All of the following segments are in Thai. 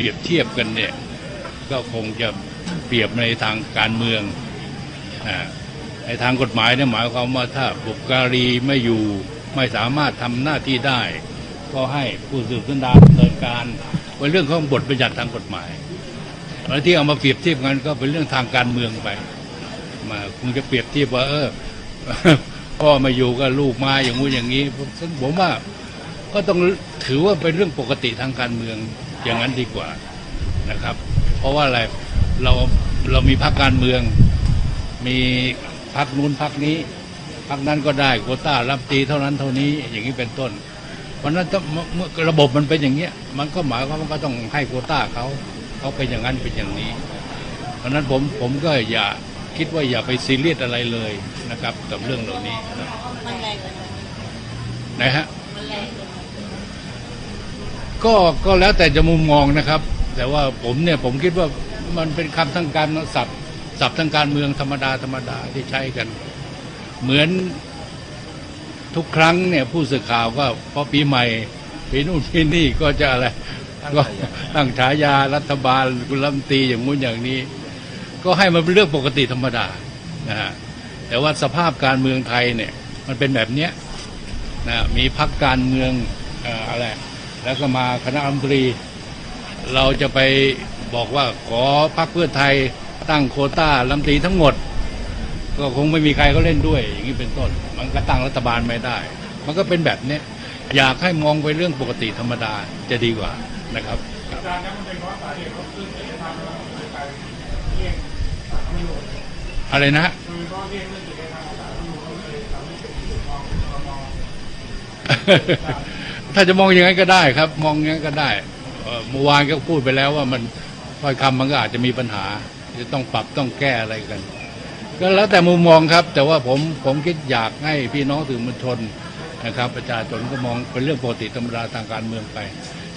เปรียบเทียบกันเนี่ยก็คงจะเปรียบในทางการเมืองอ่าในทางกฎหมายเนี่ยหมายความว่าถ้าบุกการีไม่อยู่ไม่สามารถทำหน้าที่ได้ ก็ให้ผู้สืบสันดานดำเนินการเป็นเรื่องของบทบัญญัติทางกฎหมายแล้วที่เอามาเปรียบเทียบกันก็เป็นเรื่องทางการเมืองไป มาคงจะเปรียบเทียบว่าเออพ่อมาอยู่ก็ลูกมาอย่างงู้นอย่างนี้ซึ่งผมว่า ก็ต้องถือว่าเป็นเรื่องปกติทางการเมืองอย่างนั้นดีกว่านะครับ เพราะว่าอะไรเราเรามีพรรคการเมือง มีพรรคนู้นพรรคนี้พรรคนั้นก็ได้โควต้ารับตีเท่านั้นเท่านี้อย่างนี้เป็นต้น เพราะฉะนั้นถ้าเมื่อเมื่อระบบมันเป็นอย่างเงี้ยมันก็หมายความว่าก็ต้องให้โควต้าเขาเขาเป็นอย่างนั้นเป็นอย่างนี้ เพราะฉะนั้นผมผมก็อย่าคิดว่าอย่าไปซีเรียสอะไรเลยนะครับ กับเรื่องเหล่านี้มันแรงเลยนะฮะมันแรงเลย ก็ก็แล้วแต่จะมุมมองนะครับ แต่ว่าผมเนี่ยผมคิดว่ามันเป็นคำทางการศัพท์ศัพท์ทางการเมืองธรรมดาธรรมดาที่ใช้กัน เหมือนทุกครั้งเนี่ยผู้สื่อข่าวก็พอปีใหม่ปีนู่นปีนี่ก็จะอะไรก็ตั้งฉายารัฐบาลคุณรัฐมนตรีอย่างงู้นอย่างนี้ ก็ให้มันเป็นเรื่องปกติธรรมดานะฮะแต่ว่าสภาพการเมืองไทยเนี่ย มันเป็นแบบเนี้ยนะมีพักการเมืองเอ่ออะไร แล้วก็มาคณะรัฐมนตรี เราจะไปบอกว่าขอพักเพื่อไทยตั้งโคต้ารัฐมนตรีทั้งหมด ก็คงไม่มีใครเขาเล่นด้วย อย่างนี้เป็นต้น มันก็ตั้งรัฐบาลไม่ได้ มันก็เป็นแบบนี้อยากให้มองไปเรื่องปกติธรรมดาจะดีกว่านะครับอะไรนะฮะ ถ้าจะมองอย่างนั้นก็ได้ครับ มองอย่างนั้นก็ได้เอ่อเมื่อวานก็พูดไปแล้วว่ามันถ้อยคำมันก็อาจจะมีปัญหา จะต้องปรับต้องแก้อะไรกัน ก็แล้วแต่มุมมองครับ แต่ว่าผมผมคิดอยากให้พี่น้องสื่อมวลชนนะครับ ประชาชนก็มองเป็นเรื่องปกติธรรมดาทางการเมืองไป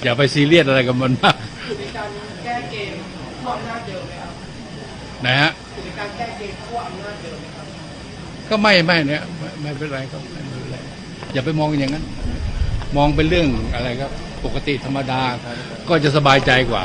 อย่าไปซีเรียสอะไรกับมันมากอยู่ในการแก้เกมขั้วอำนาจเดิมไหมครับนะฮะอยู่ในการแก้เกมขั้วอำนาจเดิมไหมครับก็ไม่ไม่เนี่ยไม่ไม่เป็นไรก็ไม่เป็นไรอย่าไปมองอย่างนั้น มองเป็นเรื่องอะไรครับ ปกติธรรมดาก็จะสบายใจกว่า